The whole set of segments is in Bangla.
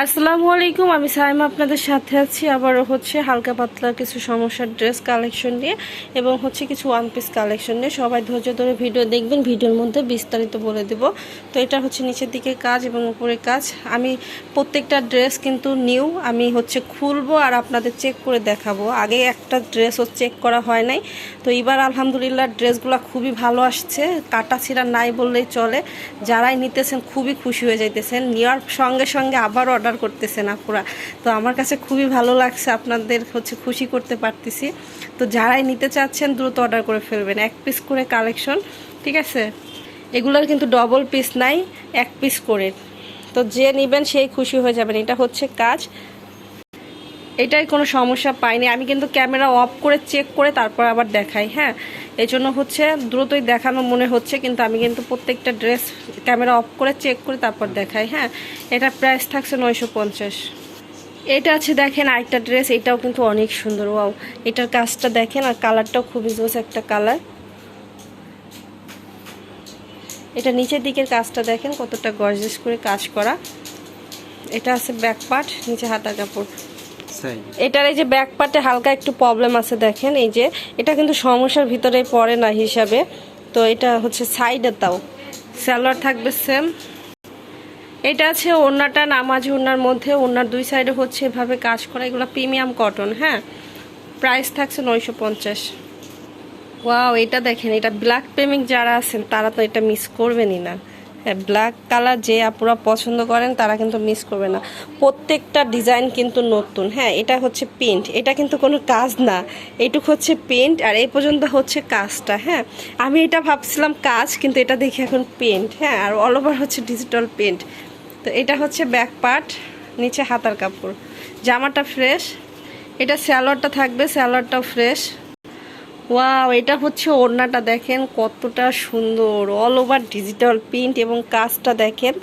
আসসালামু আলাইকুম, আমি সাইমা আপনাদের সাথে আছি। আবারও হচ্ছে হালকা পাতলা কিছু সমস্যার ড্রেস কালেকশন নিয়ে এবং হচ্ছে কিছু ওয়ান পিস কালেকশন নিয়ে। সবাই ধৈর্য ধরে ভিডিও দেখবেন, ভিডিওর মধ্যে বিস্তারিত বলে দেব। তো এটা হচ্ছে নিচের দিকে কাজ এবং উপরে কাজ। আমি প্রত্যেকটা ড্রেস কিন্তু নিউ, আমি হচ্ছে খুলবো আর আপনাদের চেক করে দেখাবো। আগে একটা ড্রেসও চেক করা হয় নাই। তো এবার আলহামদুলিল্লাহ ড্রেসগুলো খুবই ভালো আসছে। কাটা ছিঁড়া নাই বললেই চলে। যারাই নিতেছেন খুবই খুশি হয়ে যাইতেছেন। নেওয়ার সঙ্গে সঙ্গে আবার অর্ডার করতেছেন আপুরা তো আমার কাছে খুবই ভালো লাগছে, আপনাদের হচ্ছে খুশি করতে পারতেছি। তো যারাই নিতে চাচ্ছেন, দ্রুত অর্ডার করে ফেলবেন। এক পিস করে কালেকশন ঠিক আছে? এগুলোর কিন্তু ডবল পিস নাই, এক পিস করে। তো যে নেবেন সেই খুশি হয়ে যাবেন। এটা হচ্ছে কাজ। এটাই কোনো সমস্যা পাইনি। আমি কিন্তু ক্যামেরা অফ করে চেক করে তারপর আবার দেখাই হ্যাঁ? এই জন্য হচ্ছে দ্রুতই দেখানো মনে হচ্ছে, কিন্তু আমি কিন্তু প্রত্যেকটা ড্রেস ক্যামেরা অফ করে চেক করে তারপর দেখাই হ্যাঁ? এটা প্রাইস থাকছে নয়শো পঞ্চাশ। এটা আছে দেখেন আরেকটা ড্রেস, এটাও কিন্তু অনেক সুন্দর, ওয়াও। এটার কাজটা দেখেন, আর কালারটাও খুবই জোস একটা কালার। এটা নিচের দিকের কাজটা দেখেন, কতটা গর্জেস করে কাজ করা। এটা আছে ব্যাক পার্ট নিচে হাতা কাপড়। এটার এই যে ব্যাক পার্টে হালকা একটু প্রবলেম আছে দেখেন, এই যে এটা কিন্তু সমস্যার ভিতরে পড়ে না হিসাবে। তো এটা হচ্ছে সাইডে তাও। স্যালোয়ার থাকবে সেম এটা আছে ওড়নাটা, নামাজ ওড়নার মধ্যে ওনার দুই সাইডে হচ্ছে এভাবে কাজ করা, এগুলো প্রিমিয়াম কটন হ্যাঁ? প্রাইস থাকছে নয়শো পঞ্চাশ। ওয়াও এটা দেখেন, এটা ব্ল্যাক প্রেমিক যারা আছেন, তারা তো এটা মিস করবেনই না। ব্ল্যাক কালার যে আপুরা পছন্দ করেন, তারা কিন্তু মিস করবে না। প্রত্যেকটা ডিজাইন কিন্তু নতুন। হ্যাঁ এটা হচ্ছে পেন্ট এটা কিন্তু কোনো কাজ না। এইটুক হচ্ছে প্রিন্ট আর এই পর্যন্ত হচ্ছে কাজটা। হ্যাঁ আমি এটা ভাবছিলাম কাজ, কিন্তু এটা দেখি এখন পেন্ট হ্যাঁ আর অল ওভার হচ্ছে ডিজিটাল প্রিন্ট তো এটা হচ্ছে ব্যাক পার্ট নিচে হাতার কাপড়। জামাটা ফ্রেশ এটা স্যালোয়ারটা থাকবে স্যালোয়ারটাও ফ্রেশ ওয়াও এটা হচ্ছে ওড়নাটা দেখেন, কতটা সুন্দর। অল ওভার ডিজিটাল প্রিন্ট এবং কাজটা দেখেন,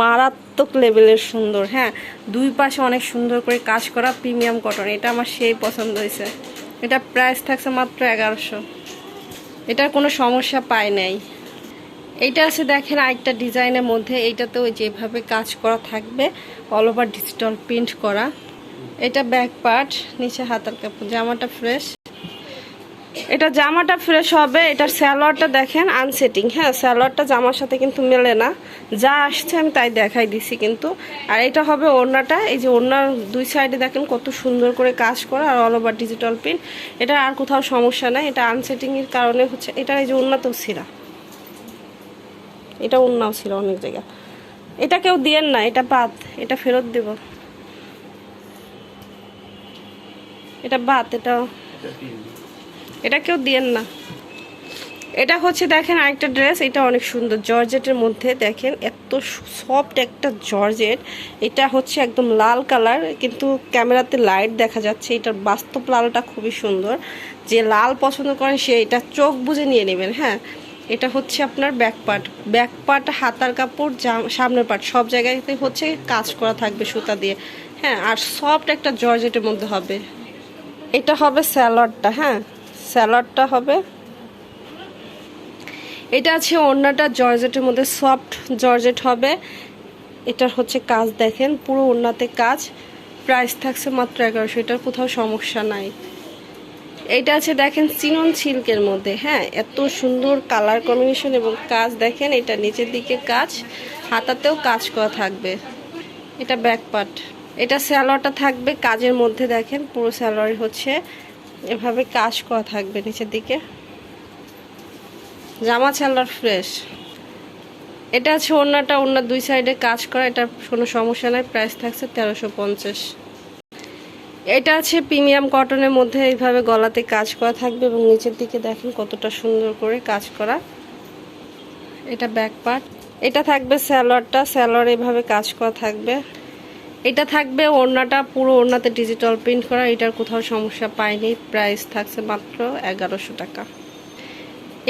মারাত্মক লেভেলের সুন্দর হ্যাঁ। দুই পাশে অনেক সুন্দর করে কাজ করা প্রিমিয়াম কটন এটা আমার সেই পছন্দ হয়েছে। এটা প্রাইস থাকছে মাত্র এগারোশো। এটার কোনো সমস্যা পায় নাই। এইটা আছে দেখেন আরেকটা ডিজাইনের মধ্যে, এইটাতেও যেভাবে কাজ করা থাকবে অল ওভার ডিজিটাল প্রিন্ট করা। এটা ব্যাক পার্ট নিচে হাতার কাপড়, জামাটা ফ্রেশ এটা জামাটা ফ্রেশ হবে, এটার স্যালোয়ারটা দেখেন আনসেটিং হ্যাঁ স্যালোয়ারটা জামার সাথে কিন্তু মেলে না। যা আসছে আমি তাই দেখাই দিছি কিন্তু। আর এটা হবে ওড়নাটা, এই যে ওড়নার দুই সাইডে দেখেন কত সুন্দর করে কাজ করা, আর অল ওভার ডিজিটাল প্রিন্ট এটা আর কোথাও সমস্যা নাই, এটা আনসেটিংয়ের কারণে হচ্ছে এটা এই যে ওড়নাতেও ছিঁড়া এটা ওড়নাও ছিল অনেক জায়গা এটা কেউ দিয়েন না, এটা বাদ, এটা ফেরত দেব। এটা বাদ, এটা এটা কেউ দিয়েন না। এটা হচ্ছে দেখেন আরেকটা ড্রেস, এটা অনেক সুন্দর। জর্জেটের মধ্যে দেখেন এত সফট একটা জর্জেট। এটা হচ্ছে একদম লাল কালার, কিন্তু ক্যামেরাতে লাইট দেখা যাচ্ছে। এটার বাস্তব লালটা খুবই সুন্দর। যে লাল পছন্দ করেন সে এটা চোখ বুঝে নিয়ে নেবেন হ্যাঁ। এটা হচ্ছে আপনার ব্যাক পার্ট। ব্যাক পার্ট, হাতার কাপড় সামনের পার্ট। সব জায়গাতে হচ্ছে কাজ করা থাকবে সুতা দিয়ে হ্যাঁ। আর সফট একটা জর্জেটের মধ্যে হবে। এটা হবে স্যালাডটা হ্যাঁ। স্যালাডটা হবে। এটা আছে ওড়নাটা, জর্জেটের মধ্যে সফট জর্জেট হবে। এটার হচ্ছে কাজ দেখেন, পুরো ওড়নাতে কাজ। প্রাইস থাকছে মাত্র এগারোশো, এটার কোথাও সমস্যা নাই। এটা আছে দেখেন চিনন সিল্কের মধ্যে হ্যাঁ এত সুন্দর কালার কম্বিনেশন এবং কাজ দেখেন, এটা নিচের দিকে কাজ, হাতাতেও কাজ করা থাকবে। এটা ব্যাকপার্ট এটা স্যালোয়ারটা থাকবে কাজের মধ্যে দেখেন, পুরো স্যালোয়ার হচ্ছে। এভাবে কাজ করা থাকবে নিচের দিকে। জামা স্যালোয়ার ফ্রেশ এটা আছে ওড়নাটা ওড়নার দুই সাইডে কাজ করা, এটা কোনো সমস্যা নাই প্রাইস থাকছে তেরোশো পঞ্চাশ। এটা আছে প্রিমিয়াম কটনের মধ্যে এইভাবে গলাতে কাজ করা থাকবে এবং নিচের দিকে দেখেন কতটা সুন্দর করে কাজ করা। এটা ব্যাক পার্ট এটা থাকবে স্যালোয়ারটা স্যালোয়ার এভাবে কাজ করা থাকবে। এটা থাকবে ওড়নাটা, পুরো ওড়নাতে ডিজিটাল প্রিন্ট করা। এটার কোথাও সমস্যা পাইনি প্রাইস থাকছে মাত্র এগারোশো টাকা।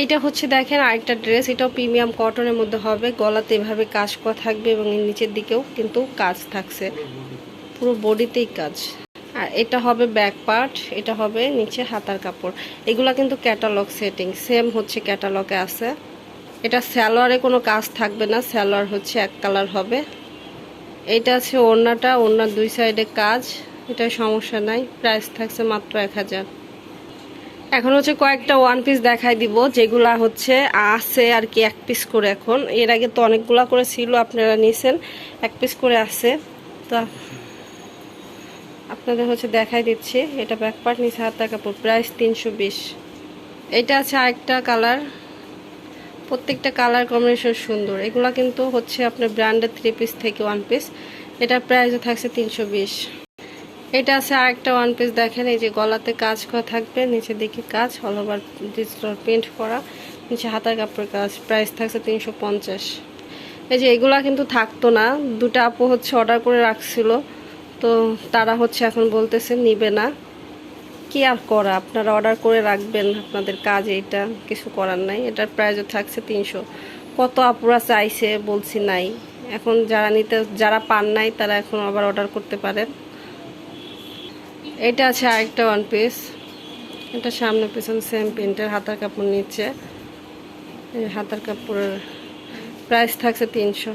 এটা হচ্ছে দেখেন আরেকটা ড্রেস এটাও প্রিমিয়াম কটনের মধ্যে হবে। গলাতে এভাবে কাজ করা থাকবে এবং নিচের দিকেও কিন্তু কাজ থাকছে। পুরো বডিতেই কাজ আর এটা হবে ব্যাক পার্ট এটা হবে নিচে হাতার কাপড়। এগুলা কিন্তু ক্যাটালগ সেটিং সেম হচ্ছে ক্যাটালগে আছে। এটা স্যালোয়ারে কোনো কাজ থাকবে না। স্যালোয়ার হচ্ছে এক কালার হবে। এইটা আছে ওড়নাটা, ওড়নার দুই সাইডে কাজ, এটা সমস্যা নাই প্রাইস থাকছে মাত্র এক হাজার। এখন হচ্ছে কয়েকটা ওয়ান পিস দেখাই দিব, যেগুলা হচ্ছে আছে আর কি এক পিস করে এখন। এর আগে তো অনেকগুলা করে ছিল, আপনারা নিয়েছেন, এক পিস করে আছে। তো আপনাদের হচ্ছে দেখাই দিচ্ছি, এটা ব্যাক পার্ট নিচে হাতা কাপড় প্রাইস তিনশো বিশ। এটা আছে আরেকটা কালার প্রত্যেকটা কালার কম্বিনেশন সুন্দর। এগুলো কিন্তু হচ্ছে আপনার ব্র্যান্ডের থ্রি পিস থেকে ওয়ান পিস এটার প্রাইসও থাকছে তিনশো বিশ। এটা আছে আরেকটা ওয়ান পিস দেখেন, এই যে গলাতে কাজ করা থাকবে, নিচের দিকে কাজ অল ওভার ডিজিটাল প্রিন্ট করা, নিচে হাতার কাপড়ের কাজ প্রাইস থাকছে তিনশো পঞ্চাশ। এই যে এগুলা কিন্তু থাকতো না, দুটা আপু হচ্ছে অর্ডার করে রাখছিল, তো তারা হচ্ছে এখন বলতেছে নিবে না। কি আর করা? আপনারা অর্ডার করে রাখবেন আপনাদের কাজ, এইটা কিছু করার নাই। এটার প্রাইসও থাকছে তিনশো। কত আপুরা চাইছে বলছি নাই। এখন যারা নিতে, যারা পান নাই, তারা এখন আবার অর্ডার করতে পারেন। এটা আছে আরেকটা ওয়ান পিস এটা সামনে পিছন সেম প্রিন্টের হাতার কাপড় নিচ্ছে। হাতার কাপড়ের প্রাইস থাকছে তিনশো।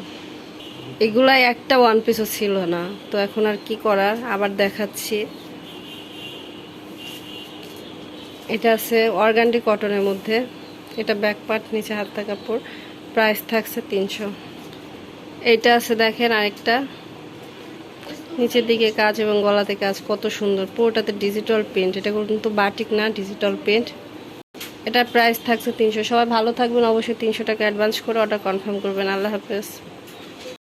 এগুলাই একটা ওয়ান পিসও ছিল না। তো এখন আর কি করার? আবার দেখাচ্ছি। এটা আছে অর্গানডি কটনের মধ্যে। এটা ব্যাক পার্ট নিচে হাতা কাপড়। প্রাইস থাকছে তিনশো। এটা আছে দেখেন আরেকটা। নিচের দিকে কাজ এবং গলাতে কাজ, কত সুন্দর। পুরোটাতে ডিজিটাল প্রিন্ট এটা কিন্তু বাটিক না ডিজিটাল প্রিন্ট এটার প্রাইস থাকছে তিনশো। সবাই ভালো থাকবেন। অবশ্যই তিনশো টাকা অ্যাডভান্স করে অর্ডার কনফার্ম করবেন। আল্লাহ হাফেজ।